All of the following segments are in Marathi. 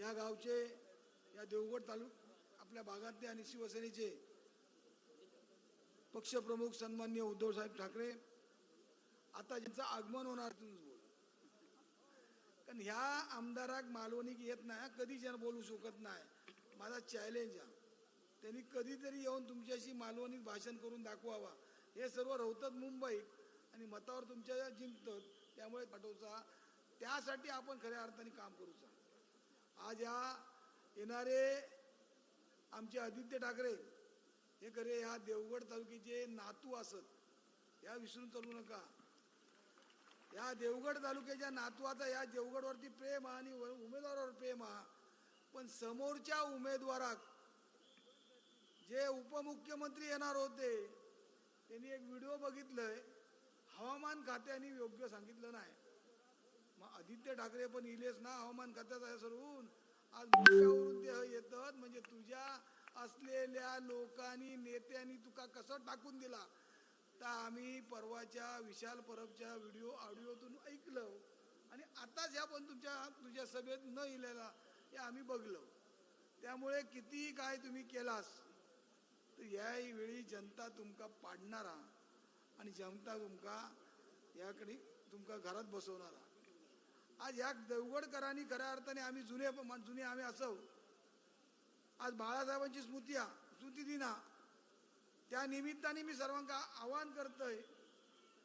या गावचे या देवगड तालुक आपल्या भागातले आणि शिवसेनेचे पक्षप्रमुख सन्मान्य उद्धवसाहेब ठाकरे आता ज्यांचं आगमन होणार तुम्ही बोल. कारण ह्या आमदाराक मालवणीक येत नाही कधी जण बोलू शकत नाही. माझा चॅलेंज आहे त्यांनी कधीतरी येऊन तुमच्याशी मालवणीत भाषण करून दाखवावा. हे सर्व रवतात मुंबईत आणि मतावर तुमच्या जिंकतात त्यामुळे पाठवचा त्यासाठी आपण खऱ्या अर्थाने काम करूचा आज या येणारे आमचे आदित्य ठाकरे हे खरे ह्या देवगड तालुक्याचे नातू असत. या विसरून चालू नका. या देवगड तालुक्याच्या नातवाचा या देवगडवरती प्रेम हा आणि उमेदवारावर प्रेम हा. पण समोरच्या उमेदवाराक जे उपमुख्यमंत्री येणार होते त्यांनी एक व्हिडिओ बघितलंय. हवामान खात्याने योग्य सांगितलं नाही. आदित्य ठाकरे पण इलेच ना हवामान खात्याचा आहे सरून. आज मोठ्यावरून ते येतात म्हणजे तुझ्या असलेल्या लोकांनी नेत्यांनी तुका कसं टाकून दिला? तर आम्ही परवाच्या विशाल परबच्या व्हिडिओ ऑडिओतून ऐकलं. आणि आताच ह्या पण तुमच्या तुझ्या सभेत न इलेला हे आम्ही बघलो. त्यामुळे किती काय तुम्ही केलास? तर याही वेळी जनता तुमका पाडणारा. आणि जनता तुमका याकडे तुमका घरात बसवणारा. आज या देवगडकरांनी खऱ्या अर्थाने आम्ही जुने जुने आम्ही असव. आज बाळासाहेबांची स्मृती स्मृती दिना त्या निमित्ताने मी सर्वांना आवाहन करतोय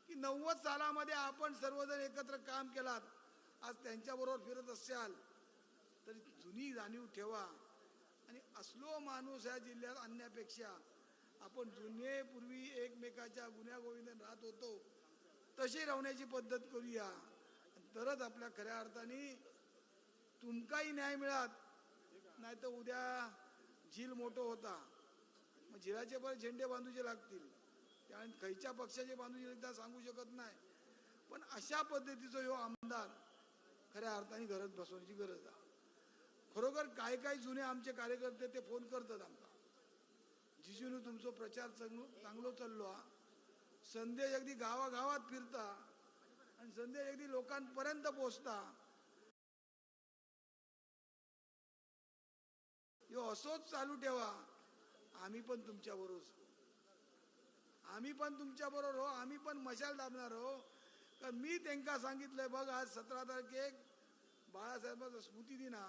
की नव्वद सालामध्ये आपण सर्वजण एकत्र काम केलात आज त्यांच्याबरोबर फिरत असाल तर जुनी जाणीव ठेवा. आणि असलो माणूस ह्या जिल्ह्यात आणण्यापेक्षा आपण जुने पूर्वी एकमेकाच्या गुन्ह्यागोविंद राहत होतो तशी राहण्याची पद्धत करूया. तरच आपल्या खऱ्या अर्थाने तुमकाही न्याय मिळत. नाही तर उद्या झील मोठं होता. मग झिलाचे पण झेंडे बांधूचे लागतील. त्यामुळे खयच्या पक्षाचे बांधूचे एकदा सांगू शकत नाही. पण अशा पद्धतीचा ह्यो आमदार खऱ्या अर्थाने घरात बसवण्याची गरज आहे. खरोखर काय काय जुने आमचे कार्यकर्ते ते फोन करतात आमका जिजून तुमचा प्रचार चांगलो चांगलो चाललो हा संदेश अगदी गावागावात फिरता. आणि संदेश अगदी लोकांपर्यंत पोचता यो असोच चालू ठेवा. आम्ही पण तुमच्या बरोबर आम्ही पण तुमच्या बरोबर हो आम्ही पण मशाल दाबणार हो कारण मी त्यांना सांगितलंय बघ आज सतरा तारखेक बाळासाहेबांचा स्मृती दिना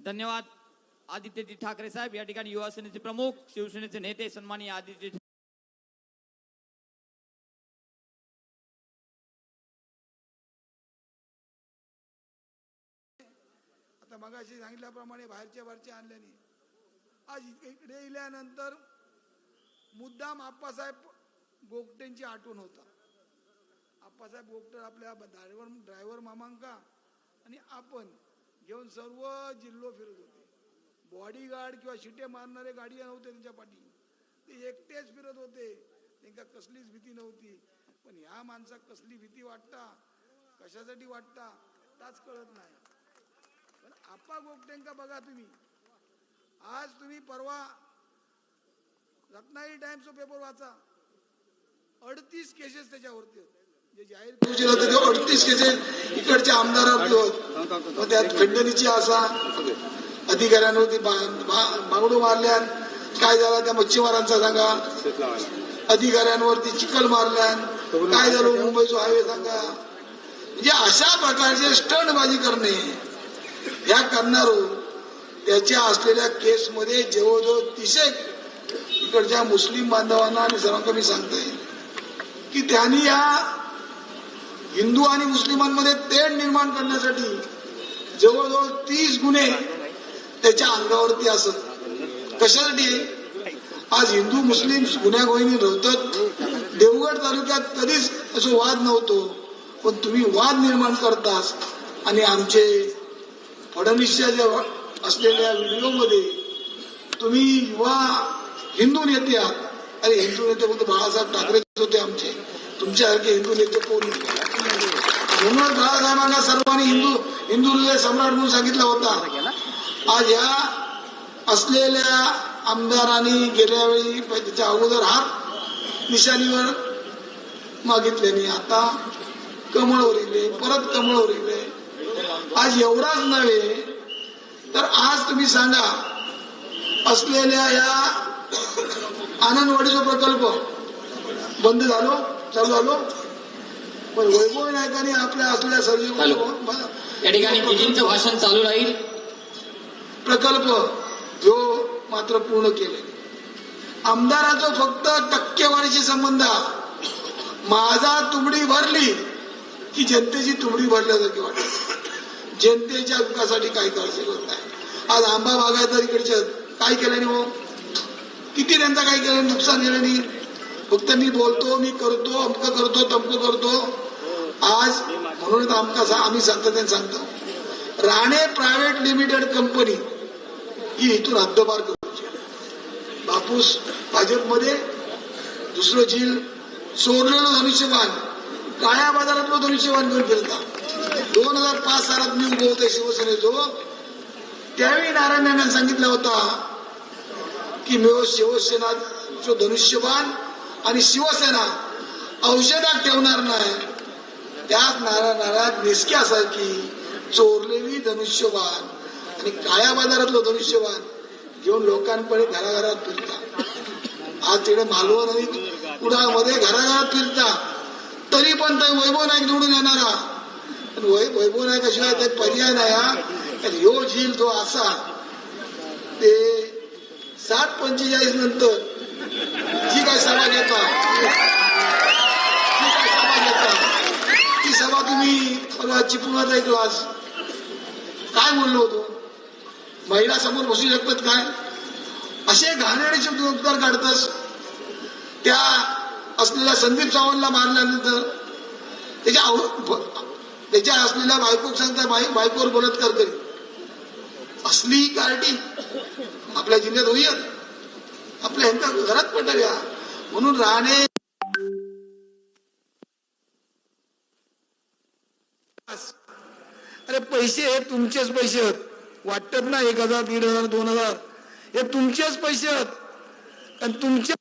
धन्यवाद आदित्यजी ठाकरे साहेब. या ठिकाणी युवा सेनेचे प्रमुख शिवसेनेचे नेते सन्मानी आदित्य आता मगाशी सांगितल्याप्रमाणे बाहेरच्या बाहेरचे आणल्याने. आज इकडे इकडे इल्यानंतर मुद्दाम आप्पासाहेब गोगटेंची आठवण होता. आप्पासाहेब गोगटे आपल्या ड्रायव्हर ड्रायव्हर मामांका आणि आपण घेऊन सर्व जिल्हो फिरत होते. बॉडीगार्ड किंवा शिटे मारणारे गाडी नव्हते त्यांच्या पाठी. ते एकटेच फिरत होते. त्यांना कसलीच भीती नव्हती. पण ह्या माणसाक कसली भीती वाटता? कशासाठी वाटता? ताच कळत नाही. पण आपा गोगटेंका बघा तुम्ही. आज तुम्ही परवा रत्नागिरी टाइम्सचा पेपर वाचा. अडतीस केसेस त्याच्यावरती होते जे जाहीर अडतीस केसेस इकडच्या आमदारावरती होत मग त्यात खंडणीची आसा. अधिकाऱ्यांवरती बांगडू मारल्यान. काय झाला? त्या मच्छीमारांचा सांगा. अधिकाऱ्यांवरती चिखल मारल्यान. काय झालं? मुंबईचा हायवे सांगा. म्हणजे अशा प्रकारचे स्टंटबाजी करणे. ह्या करणारो त्याच्या असलेल्या केसमध्ये जवळजवळ तीसेक इकडच्या मुस्लिम बांधवांना आणि सर्वांना मी सांगतोय की त्यांनी या हिंदू आणि मुस्लिमांमध्ये तेढ निर्माण करण्यासाठी जवळजवळ तीस गुन्हे त्याच्या अंगावरती असत. कशासाठी? आज हिंदू मुस्लिम गुन्ह्यागोईनी रवतात. देवगड तालुक्यात कधीच असं वाद नव्हतो पण तुम्ही वाद निर्माण करतास आणि आमचे फडणवीसच्या ज्या असलेल्या व्हिडिओमध्ये तुम्ही युवा हिंदू नेते आहात. अरे हिंदू नेते फक्त बाळासाहेब ठाकरेच होते आमचे. तुमच्यासारखे हिंदू नेते कोण म्हणूनच बाळासाहेबांना सर्वांनी हिंदू हिंदू हृदय सम्राट म्हणून सांगितला होता. आज या असलेल्या आमदारांनी गेल्या वेळी त्याच्या अगोदर हात निशाणीवर मागितल्याने आता कमळ उरिले परत कमळ उरिले. आज एवढाच नव्हे तर आज तुम्ही सांगा असलेल्या या आनंदवाडीचा प्रकल्प बंद झालो चालू झालो? पण वैभव नायकाने आपल्या असलेल्या सर्व या ठिकाणी भाषण चालू राहील. प्रकल्प जो मात्र पूर्ण केले आमदाराचा फक्त टक्केवारीशी संबंध. माझा तुमडी भरली की जनतेची तुमडी वाढल्यासारखी वाटते. जनतेच्या विकासासाठी काही करायचं होत नाही. आज आंबा बागायतर इकडच्या काय केल्याने हो? किती त्यांचा काय केलं नुकसान केलं नाही. फक्त मी बोलतो मी करतो अमक करतो तमक करतो. आज म्हणून आमका सा- आम्ही सांगतो ते सांगतो. राणे प्रायव्हेट लिमिटेड कंपनी ही इथून हद्दपार करूची बापूस भाजपमध्ये दुसरं झील चोरलेलं धनुष्यबाण काळ्या बाजारातलं धनुष्यबाण घेऊन फिरता. दोन हजार पाच सालात मी उभं होते शिवसेनेचो. त्यावेळी नारायण यांना सांगितलं होता की मी शिवसेना जो धनुष्यबाण आणि शिवसेना औषधात ठेवणार नाही. त्याच नारायण नारा नारात की चोरलेली धनुष्यबाण आणि काळ्या बाजारातलं धनुष्यबाण घेऊन लोकांकडे घराघरात फिरता. आज तिकडे मालवण आणि कुडाळमध्ये घराघरात फिरता. तरी पण ते वैभव नाईक निवडून येणार पण वैभव नाईकाशिवाय ते पर्याय नाही हा. तर ह्यो झील जो असा. ते सात पंचेचाळीस नंतर जी काय सभा घेता जी काय सभा घेता ती सभा तुम्ही परवा चिपळूणात आज. काय बोललो होतो महिला समोर बसू शकतात काय? असे घाणेरडे शब्द उपकार काढतस. त्या असलेल्या संदीप सावंतला मारल्यानंतर त्याच्या त्याच्या असलेल्या बायकोक सांगता बाई बायकोवर बलात्कार करी असली कार्टी आपल्या जिल्ह्यात होईल आपल्या ह्यांच्या घरात पटाव्या म्हणून राणे अरे पैसे हे तुमचेच पैसे आहेत. वाटत ना एक हजार दीड हजार दोन हजार. हे तुमचेच पैसे आहेत. आणि तुमच्या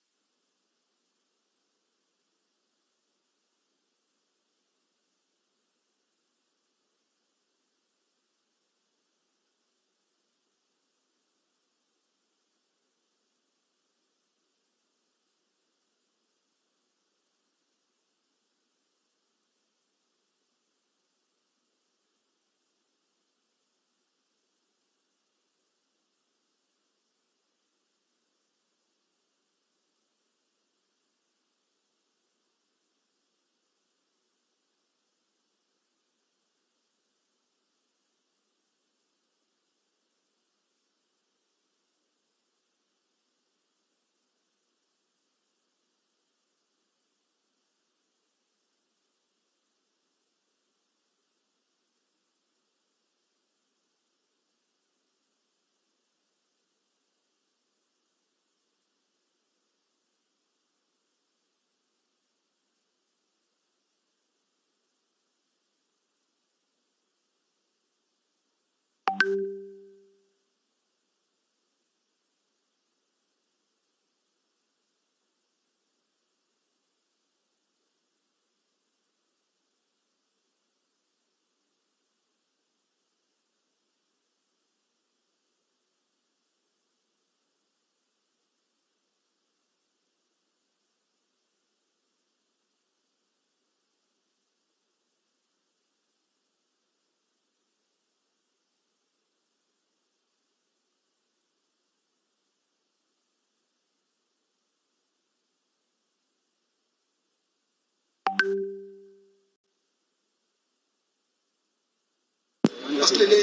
असलेले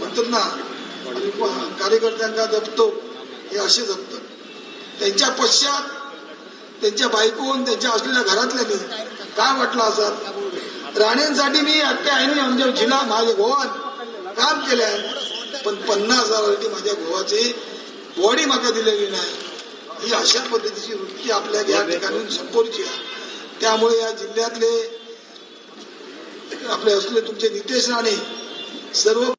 मंत्र्यांना कार्यकर्त्यांना जपतो हे असे जपतात. त्यांच्या पश्चात त्यांच्या बायकोन त्यांच्या असलेल्या घरातल्यानी काय वाटलं असं राण्यांसाठी मी अख्ख्या आईने आमच्या जिल्हा माझ्या गोवात काम केलंय पण पन्नास हजारासाठी माझ्या गोवाची बॉडी माका दिलेली नाही. ही अशा पद्धतीची वृत्ती आपल्या या ठिकाणी संपवची आहे. त्यामुळे या जिल्ह्यातले आपले असले तुमचे नितेश राणे सर्व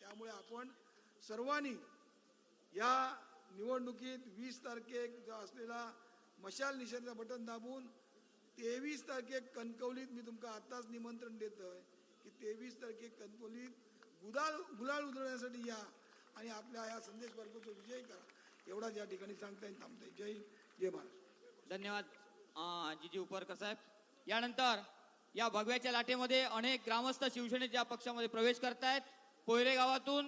त्यामुळे आपण सर्वांनी या निवडणुकीत वीस तारखेक असलेला मशाल निषेधाचं बटन दाबून तेवीस तारखेक कणकवलीत मी तुमका आताच निमंत्रण देतोय की तेवीस तारखेक कणकवलीत गुदाल गुलाल उधळण्यासाठी या आणि आपल्या या संदेश वर्गाचा विजय करा. एवढाच या ठिकाणी सांगता येईल थांबताय जय जय महाराष्ट्र धन्यवाद जीजी उपरकर साहेब. यानंतर या भगव्याच्या लाटेमध्ये अनेक ग्रामस्थ शिवसेनेच्या पक्षामध्ये प्रवेश करतायत. पोयरे गावातून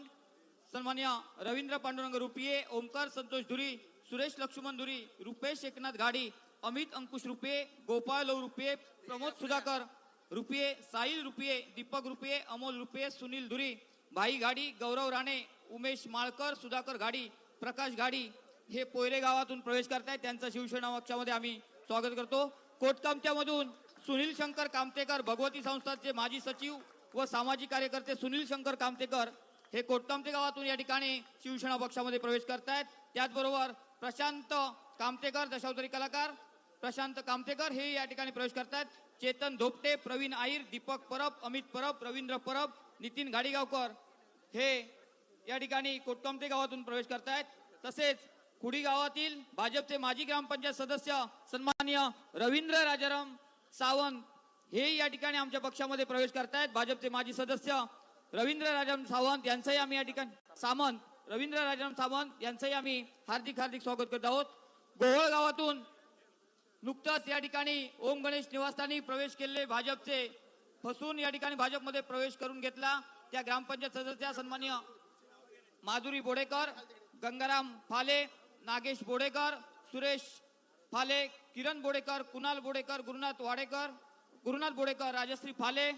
सन्मान्य रवींद्र पांडुरंग रुपये ओमकार संतोष धुरी सुरेश लक्ष्मण धुरी रुपेश एकनाथ गाडी अमित अंकुश रुपये गोपाळ लव रुपये प्रमोद सुधाकर रुपये साहिल रुपये दीपक रुपये अमोल रुपये सुनील धुरी भाई गाडी गौरव राणे उमेश माळकर सुधाकर गाडी प्रकाश गाडी हे पोयरे गावातून प्रवेश करतायत. त्यांचा शिवसेना पक्षामध्ये आम्ही स्वागत करतो. कोटकामत्यामधून सुनील शंकर कामतेकर भगवती संस्थाचे माजी सचिव व सामाजिक कार्यकर्ते सुनील शंकर कामतेकर हे कोटकामते गावातून या ठिकाणी शिवसेना पक्षामध्ये प्रवेश करतायत. त्याचबरोबर प्रशांत कामतेकर दशावतरी कलाकार प्रशांत कामतेकर हे या ठिकाणी प्रवेश करतायत. चेतन धोपटे प्रवीण आईर दीपक परब अमित परब रवींद्र परब नितीन गाडीगावकर हे या ठिकाणी कोटकामते गावातून प्रवेश करतायत. तसेच कुडी गावातील भाजपचे माजी ग्रामपंचायत सदस्य सन्माननीय रवींद्र राजाराम सावंत हे या ठिकाणी आमच्या पक्षामध्ये प्रवेश करतायत. भाजपचे माजी सदस्य रवींद्र राजन सावंत यांचंही आम्ही या ठिकाणी सामंत रवींद्र राजन सावंत यांचंही आम्ही हार्दिक हार्दिक स्वागत करत आहोत. गोवळ गावातून नुकताच या ठिकाणी ओम गणेश निवासस्थानी प्रवेश केलेले भाजपचे फसून या ठिकाणी भाजपमध्ये प्रवेश करून घेतला. त्या ग्रामपंचायत सदस्या सन्मान्य माधुरी बोडेकर गंगाराम फाले नागेश बोडेकर सुरेश फाले किरण बोडेकर कुणाल बोडेकर गुरुनाथ वाडेकर गुरुनाथ बोडेकर राजश्री फाले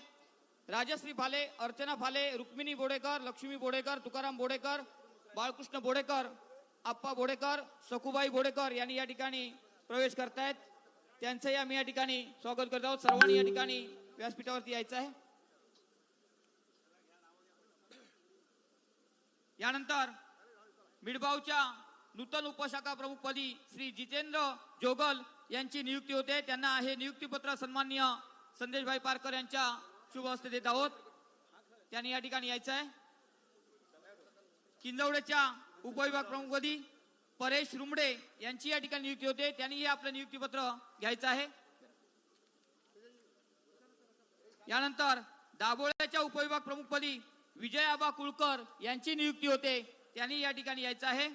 राजश्री फाले अर्चना फाले रुक्मिणी बोडेकर लक्ष्मी बोडेकर तुकाराम बोडेकर बाळकृष्ण बोडेकर आप्पा बोडेकर सखुबाई बोडेकर यांनी या ठिकाणी प्रवेश करतायत. त्यांचंही आम्ही या ठिकाणी स्वागत करत आहोत. सर्वांनी या ठिकाणी व्यासपीठावरती यायचं आहे. यानंतर मिडबावच्या नूतन उपशाखा प्रमुखपदी श्री जितेंद्र जोगल यांची नियुक्ती होते. त्यांना हे नियुक्तीपत्र सन्माननीय संदेशभाई पारकर यांच्या शुभ हस्ते देत आहोत. त्यांनी या ठिकाणी यायचं आहे किंजवडेच्या उपविभाग प्रमुखपदी परेश रुमडे यांची या ठिकाणी नियुक्ती होते. त्यांनीही आपलं नियुक्तीपत्र घ्यायचं आहे. यानंतर दाभोळ्याच्या उपविभाग प्रमुखपदी विजय आबा कुळकर यांची नियुक्ती होते. त्यांनी या ठिकाणी यायचं आहे.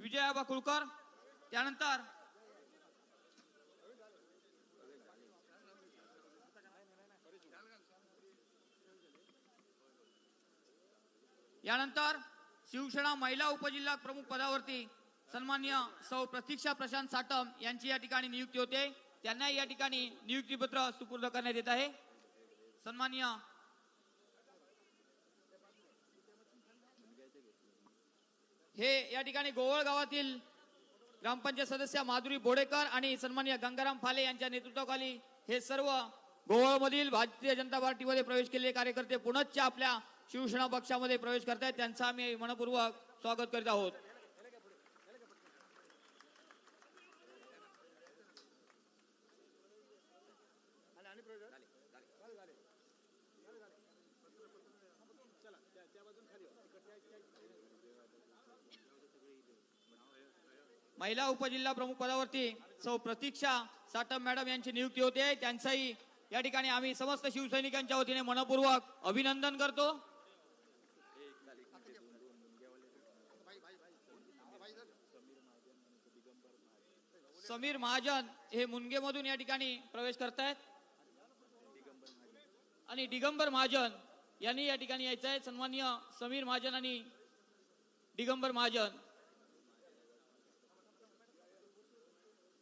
विजय आबा कुळकर. त्यानंतर यानंतर शिवसेना महिला उपजिल्हा प्रमुख पदावरती सन्मान्य सौ प्रतीक्षा प्रशांत साटम यांची या ठिकाणी नियुक्ती होते. त्यांना या ठिकाणी नियुक्तीपत्र सुपूर्द करण्यात येत आहे. सन्मान्य हे या ठिकाणी गोवळ गावातील ग्रामपंचायत सदस्य माधुरी बोडेकर आणि सन्मान्य गंगाराम फाले यांच्या नेतृत्वाखाली हे सर्व गोवळमधील भारतीय जनता पार्टीमध्ये प्रवेश केलेले कार्यकर्ते पुनश्च आपल्या शिवसेना पक्षामध्ये प्रवेश करतायत त्यांचा आम्ही मनपूर्वक स्वागत करीत आहोत. महिला उपजिल्हा प्रमुख पदावरती सौ प्रतीक्षा साटम मॅडम यांची नियुक्ती होते. त्यांचाही या ठिकाणी आम्ही समस्त शिवसैनिकांच्या वतीने मनपूर्वक अभिनंदन करतो. समीर महाजन हे मुनगेमधून या ठिकाणी प्रवेश करतायत. आणि दिगंबर महाजन यांनी या ठिकाणी यायचं आहे सन्माननीय समीर महाजन आणि दिगंबर महाजन.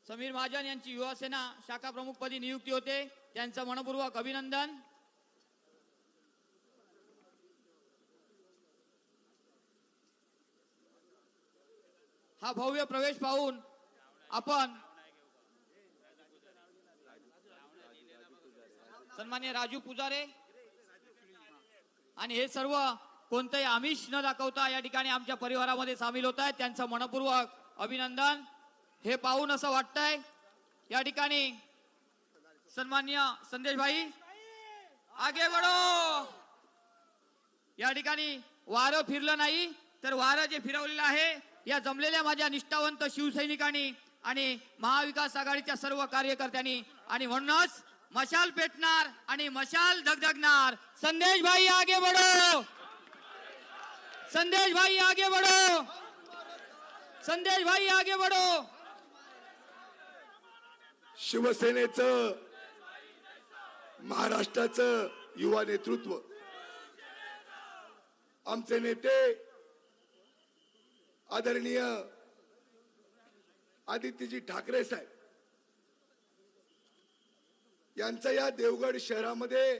समीर महाजन यांची युवासेना शाखा प्रमुखपदी नियुक्ती होते. त्यांचं मनपूर्वक अभिनंदन. हा भव्य प्रवेश पाहून आपण सन्मान्य राजू पुजारे आणि हे सर्व कोणतंही आमिष न दाखवता या ठिकाणी आमच्या परिवारामध्ये सामील होत आहेत. त्यांचं मनपूर्वक अभिनंदन. हे पाहून असं वाटतंय या ठिकाणी सन्मान्य संदेश भाई आगे बडो या ठिकाणी वारं फिरलं नाही तर वारं जे फिरवलेलं आहे या जमलेल्या माझ्या निष्ठावंत शिवसैनिकांनी आणि महाविकास आघाडीच्या सर्व कार्यकर्त्यांनी आणि म्हणूनच मशाल पेटणार आणि मशाल धगधगणार. संदेश भाई आगे बढो. संदेश भाई आगे बढो. संदेश भाई आगे बढो. शिवसेनेचं महाराष्ट्राचं युवा नेतृत्व. आमचे नेते आदरणीय आदित्यजी ठाकरे साहेब यांचा या देवगड शहरामध्ये